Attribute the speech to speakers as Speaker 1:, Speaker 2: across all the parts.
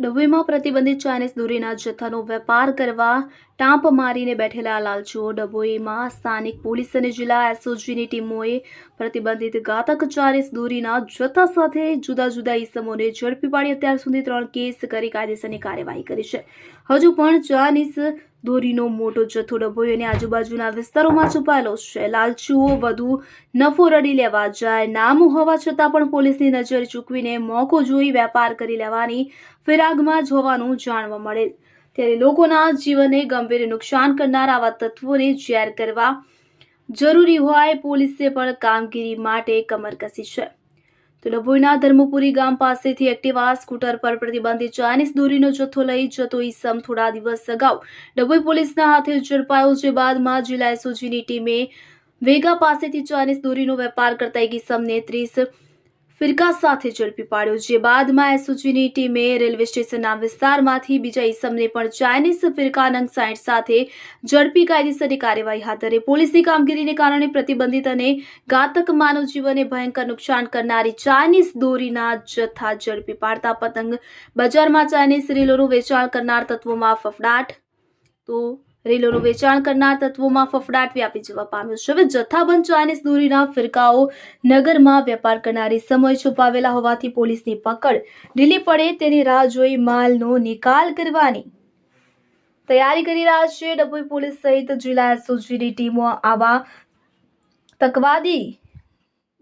Speaker 1: ડભોઈમાં પ્રતિબંધિત ચાઇનીઝ દોરીના જથ્થાનો વેપાર કરવા ટાંપ મારીને બેઠેલા લાલચુઓ ડભોઈમાં સ્થાનિક પોલીસ અને જિલ્લા એસઓજીની ટીમોએ પ્રતિબંધિત ઘાતક ચાઇનીઝ દોરીના જથ્થા સાથે જુદા જુદા ઇસમોને ઝડપી પાડી અત્યાર સુધી ત્રણ કેસ કરી કાયદેસરની કાર્યવાહી કરી છે. હજુ પણ ચાઇનીઝ દોરીનો મોટો જથ્થો ડભોઈ અને આજુબાજુના વિસ્તારોમાં છુપાયેલો છે. લાલચુઓ વધુ નફો રડી લેવા જાય, નામું હોવા છતાં પણ પોલીસની નજર ચૂકવીને મોકો જોઈ વેપાર કરી લેવાની ફિરાગમાં જ હોવાનું જાણવા મળે. ત્યારે લોકોના જીવનને ગંભીર નુકસાન કરનાર આવા તત્વોને ઝેર કરવા જરૂરી હોય, પોલીસે પણ કામગીરી માટે કમર કસી છે. તો ડભોઈના ધર્મપુરી ગામ પાસેથી એક્ટિવા સ્કૂટર પર પ્રતિબંધિત ચાઇનીઝ દોરીનો જથ્થો લઈ જતો ઈસમ થોડા દિવસ અગાઉ ડભોઈ પોલીસના હાથે ઝડપાયો, જે બાદમાં જિલ્લા એસઓજીની ટીમે વેગા પાસેથી ચાઇનીઝ દોરીનો વેપાર કરતા એક ઈસમને ત્રીસ ફિરકા સાથે ઝડપી પાડ્યો, જે બાદમાં એસઓજીની ટીમે રેલવે સ્ટેશનના વિસ્તારમાંથી બીજા ઈસમને પણ ચાઇનીઝ ફિરકા નંગ સાઇટ સાથે ઝડપી કાયદેસરની કાર્યવાહી હાથ ધરી. પોલીસની કામગીરીને કારણે પ્રતિબંધિત અને ઘાતક માનવ જીવનને ભયંકર નુકસાન કરનારી ચાઇનીઝ દોરીના જથ્થા ઝડપી પાડતા પતંગ બજારમાં ચાઇનીઝ રીલોનું વેચાણ કરનાર તત્વોમાં ફફડાટ. તો રીલોનું વેચાણ કરનાર તત્વોમાં ફફડાટ વ્યાપી જવા પામ્યો છે. હવે જથ્થાબંધ ચાઇનીઝ દોરીના ફિરકાઓ નગરમાં વેપાર કરનારી સમય છુપાવેલા હોવાથી પોલીસની પકડ ઢીલી પડે તેની રાહ જોઈ માલનો નિકાલ કરવાની તૈયારી કરી રહ્યા છે. ડભોઈ પોલીસ સહિત જિલ્લા એસઓજીની ટીમો આવા તકવાદી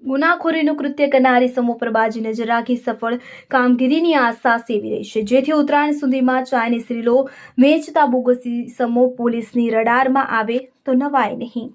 Speaker 1: ગુનાખોરીનું કૃત્ય કરનારી સમૂહ પર બાજી નજર રાખી સફળ કામગીરીની આશા સેવી રહી છે. જેથી ઉત્તરાયણ સુધીમાં ચાઇનીઝ રીલો વેચતા બોગસી સમૂહ પોલીસની રડારમાં આવે તો નવાય નહીં.